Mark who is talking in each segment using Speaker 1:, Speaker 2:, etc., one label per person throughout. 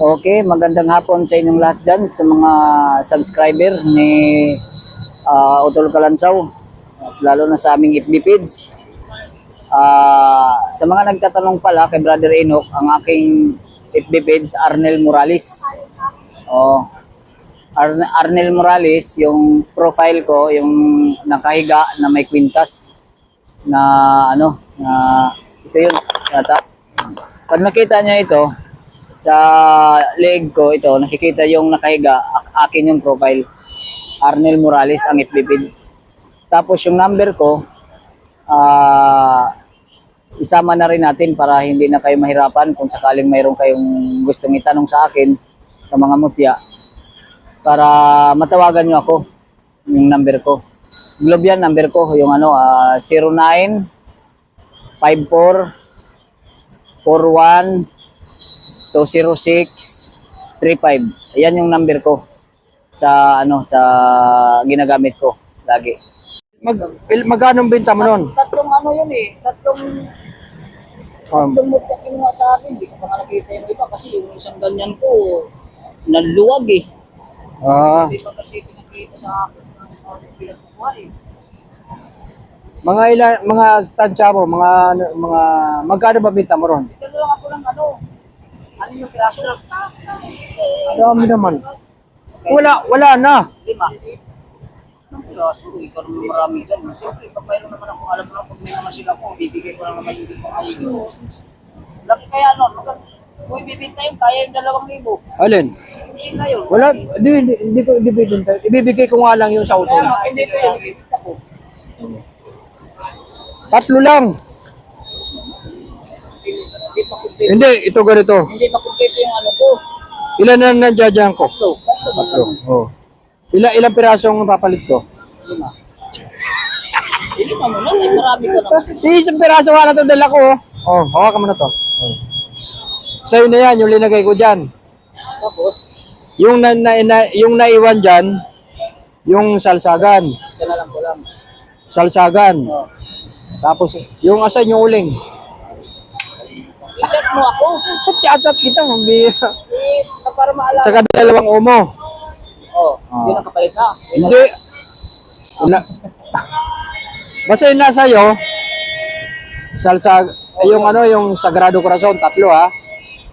Speaker 1: Okay, magandang hapon sa inyong lahat dyan, sa mga subscriber ni uh, Utol Kalansaw, at lalo na sa aming FB page. Ah, sa mga nagtatanong pala kay Brother Enoch, ang aking FB page, Arnel Morales. Oh, Ar- Arnel Morales, yung profile ko, yung nakahiga na may kwintas na ano, na ito yun, yata. Pag nakita niyo ito, sa leg ko ito, nakikita yung nakahiga, akin yung profile. Arnel Morales ang FB page. Tapos yung number ko, ah isama na rin natin para hindi na kayo mahirapan kung sakaling mayroon kayong gustong itanong sa akin sa mga mutya para matawagan nyo ako yung number ko. Globe yan, number ko, yung ano, ah, 09 54 41 206 35. Ayan yung number ko sa ano sa ginagamit ko lagi.
Speaker 2: Mag, il, magkano benta mo nun?
Speaker 1: Tatlong ano yun eh, tatlong
Speaker 2: Um,
Speaker 1: tatlong mutya kinuha sa akin. Hindi ko pa nakita yung iba kasi yung isang ganyan ko naluwag eh.
Speaker 2: ah,
Speaker 1: Hindi pa kasi pinakita sa akin ng mga pinagkukuha eh.
Speaker 2: mga ilan, mga tansya mo, mga, mga, magkano ba benta mo ron?
Speaker 1: Ito lang ako ng ano, ano yung piraso lang?
Speaker 2: Dami naman. Wala, wala na.
Speaker 1: Lima. Ang piraso, ikaw naman marami dyan. Siyempre, pag mayroon naman ako, alam mo na kung may naman sila ko, bibigay ko lang naman yung limang ayun. Laki kaya nun, kung ibibigay yung kaya yung dalawang libo.
Speaker 2: Alin?
Speaker 1: Kung sila yun.
Speaker 2: Wala, di, di, di ko ibibigay. Ibibigay ko nga lang yung sa auto.
Speaker 1: Kaya nga, hindi ko yun, ibibigay ko.
Speaker 2: Tatlo lang.
Speaker 1: Complete.
Speaker 2: Hindi, ito ganito.
Speaker 1: Hindi pa complete yung ano ko.
Speaker 2: Ilan na nandiyan ko?
Speaker 1: Tatlo. Tatlo ba
Speaker 2: Tatlo. Oh. Ilan, ilang pirasong papalit ko?
Speaker 1: Lima. Hindi mo lang, eh, marami ka naman.
Speaker 2: Isang piraso nga na ito dala ko. Oh, oh hawakan mo na to. Oh. Sa'yo na yan, yung linagay ko dyan.
Speaker 1: Tapos,
Speaker 2: Yung na, na, na- yung naiwan dyan, yung salsagan.
Speaker 1: isa na lang ko lang.
Speaker 2: Salsagan.
Speaker 1: Oh.
Speaker 2: Tapos, yung asan yung uling.
Speaker 1: Mo ako.
Speaker 2: Chat-chat kita, mabira.
Speaker 1: Eh, na para maalala.
Speaker 2: Tsaka dalawang umo.
Speaker 1: Oh,
Speaker 2: Ah.
Speaker 1: yun ang kapalit na.
Speaker 2: Hindi. Wala. Basta yung nasa iyo, salsa, yung ano, yung Sagrado Corazon, tatlo ha.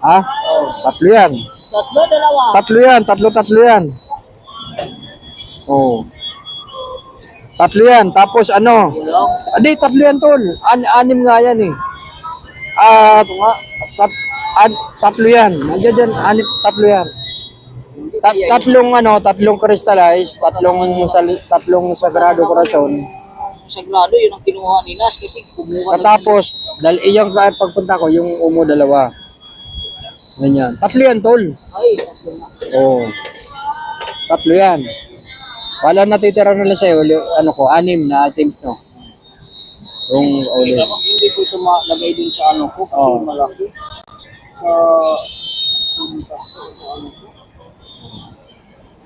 Speaker 2: Ha? Tatlo yan.
Speaker 1: Tatlo, dalawa.
Speaker 2: Tatlo yan, tatlo, tatlo yan. Oh. Tatlo yan. Tapos ano?
Speaker 1: Tulong.
Speaker 2: Adi, tatlo yan tol. An anim nga yan eh. Ah, tat an- tatlo yan. Nandiyan dyan, anim, tatlo yan. Tat tatlong ano, tatlong crystallized, tatlong sal- tatlong Sagrado Corazon.
Speaker 1: Sagrado, yun ang kinuha ni Nas kasi kumuha na
Speaker 2: Katapos, dal iyang pagpunta ko, yung umo dalawa. Ganyan. Tatlo yan, tol.
Speaker 1: Ay, tatlo na.
Speaker 2: Oo. Tatlo yan. Wala natitira na lang sa'yo, ano ko, anim na items no. Yung ulit.
Speaker 1: Hindi ko ito malagay dun sa ano ko kasi
Speaker 2: Oh.
Speaker 1: malaki. Sa... sa ano ko.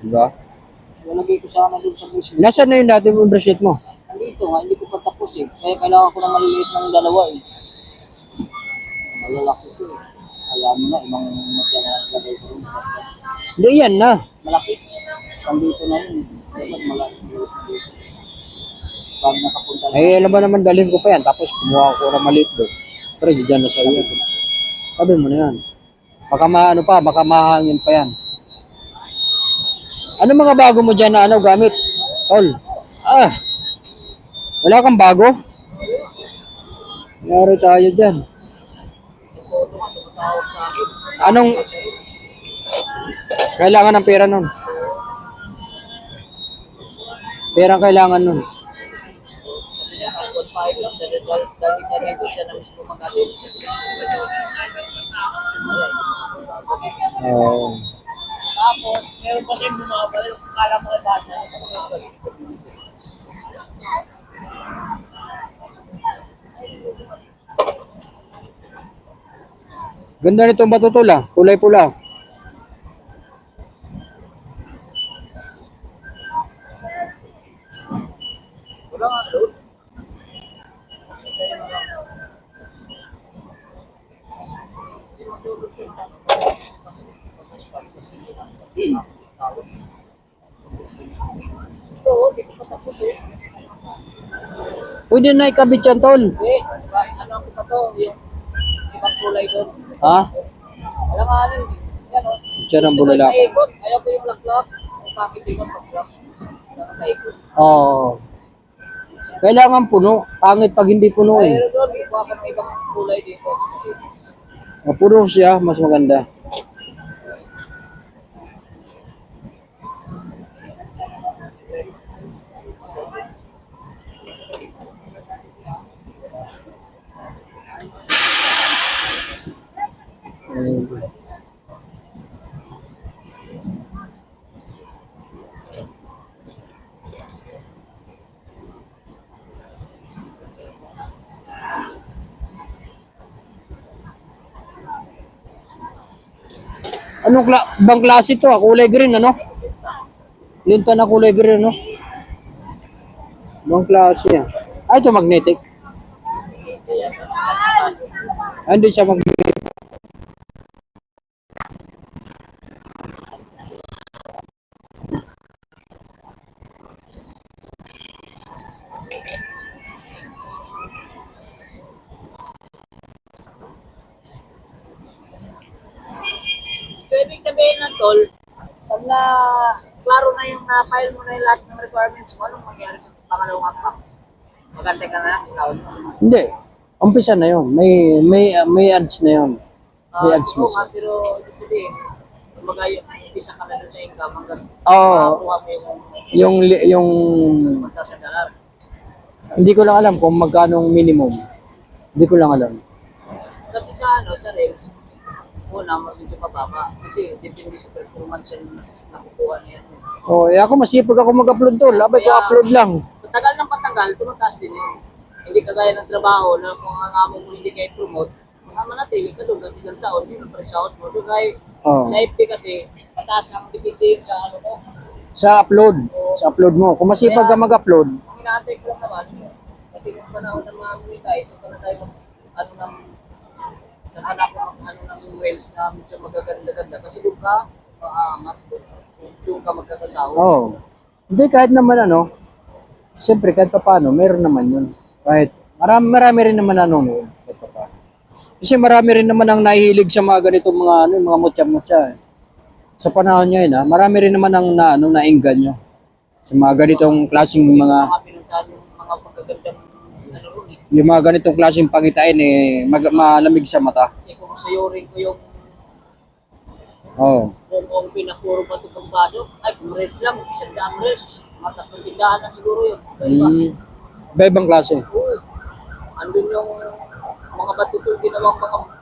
Speaker 2: Diba?
Speaker 1: Nalagay ko sana dun sa business.
Speaker 2: Nasaan na yung dati mong bracelet mo?
Speaker 1: Nandito nga, hindi ko pa tapos eh. Kaya kailangan ko ng maliliit ng dalawa eh. Malalaki ko eh. Kaya mo na, ibang matya na lagay ko rin.
Speaker 2: Hindi, yan na.
Speaker 1: Malaki. Nandito na yun. Dapat malaki. Pag na.
Speaker 2: Ay, alam mo naman, dalhin ko pa yan. Tapos kumuha ko ng maliit doon. Pero dyan na sa'yo yan. Sabi mo na yan. Baka maano pa, baka mahangin pa yan. Ano mga bago mo dyan na ano gamit? Tol. Ah. Wala kang bago? Naro tayo dyan.
Speaker 1: Sa.
Speaker 2: Anong kailangan ng pera nun? Pera ang kailangan nun.
Speaker 1: Sabi niya, at 1.5 lang. Dahil dahil na dito siya na mismo mag-atin.
Speaker 2: Oo.
Speaker 1: Tapos, meron pa siyang bumabalik. Kala mo kay bata. Sa mga plastic.
Speaker 2: Ganda nitong bato tol ah. Kulay pula.
Speaker 1: Oo, dito pa tapos eh.
Speaker 2: Pwede na ikabit yan, tol.
Speaker 1: Hindi, ano ang pa to, yung ibang kulay doon.
Speaker 2: Ha?
Speaker 1: Alam nga, ano, yan o.
Speaker 2: Diyan ang bulala.
Speaker 1: Ayaw ko yung laklak. Ang packaging ng laklak. Ano Maikot.
Speaker 2: Oo. Kailangan puno. Pangit pag hindi puno eh.
Speaker 1: Mayroon doon, kuha ko ng ibang kulay dito.
Speaker 2: Puro siya, mas maganda. Thank you. Anong kla bang klase to? ah? Kulay green, ano? Linta na kulay green, ano? Bang klase ah. Ah, ito magnetic. Hindi siya magnetic.
Speaker 1: So, ibig sabihin ng tol, pag na klaro na yung na-file mo na yung lahat ng requirements mo, anong mangyari sa pangalawang akpak? Maganda ka na sa sound.
Speaker 2: Hindi. Umpisa na yun. May, may, may ads na yun. May
Speaker 1: Uh,
Speaker 2: ads
Speaker 1: so,
Speaker 2: na
Speaker 1: nga, pero ibig sabihin, kumbaga yung umpisa ka na sa income hanggang
Speaker 2: Oo.
Speaker 1: makakuha mo yung
Speaker 2: Yung, li- yung,
Speaker 1: 1,000 dollar.
Speaker 2: hindi ko lang alam kung magkano minimum. Hindi ko lang alam.
Speaker 1: Kasi sa ano, sa Rails, una, medyo mababa. Kasi depende sa performance yan na nakukuha niya.
Speaker 2: Oh, eh ako masipag ako mag-upload tol. Abay ko upload lang.
Speaker 1: Patagal ng patagal, tumataas din yun. Hindi kagaya ng trabaho na kung ang amo mo hindi kayo promote, mga manatili ka doon kasi ilang taon, hindi na pa rin sahod mo. Doon kay,
Speaker 2: Oh.
Speaker 1: sa FP kasi, mataas ang depende yun sa ano mo.
Speaker 2: Sa upload. Sa upload mo. Kung masipag ka mag-upload,
Speaker 1: Ang inaantay ko lang naman, natin yung panahon ng mga monetize, saka na tayo ano ng, ako mag, ano ng whales na medyo magaganda-ganda. Kasi doon ka, maaangat doon. Ka magkakasahod.
Speaker 2: oh. Hindi kahit naman ano, siyempre kahit pa paano, meron naman yun. Kahit marami, marami rin naman nanonood. Kahit pa paano. Kasi marami rin naman ang nahihilig sa mga ganitong mga ano, mga mutya-mutya. Eh. Sa panahon niya yun, ha, marami rin naman ang na, ano, nainggan nyo. Sa mga ganitong klaseng mga, yung mga ganitong klaseng pangitain eh, mag, malamig sa mata.
Speaker 1: Eh kung sayurin ko yung
Speaker 2: Oh.
Speaker 1: kung kung pinapuro pa ito pang baso, ay kung red lang, isang daan red, mga tatlong tindahan lang siguro yun. Iba.
Speaker 2: Mm. Iba-ibang klase.
Speaker 1: Uy, andun yung mga batutong ginawang mga